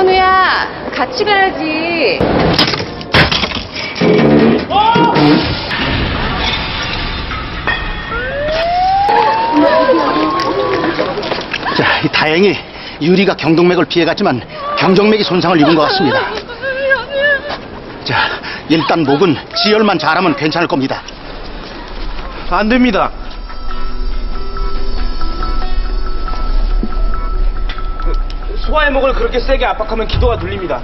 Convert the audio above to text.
현우야, 같이 가야지. 자, 이 다행히 유리가 경동맥을 피해갔지만 경정맥이 손상을 입은 것 같습니다. 자, 일단 목은 지혈만 잘하면 괜찮을 겁니다. 안 됩니다. 소화의 목을 그렇게 세게 압박하면 기도가 눌립니다.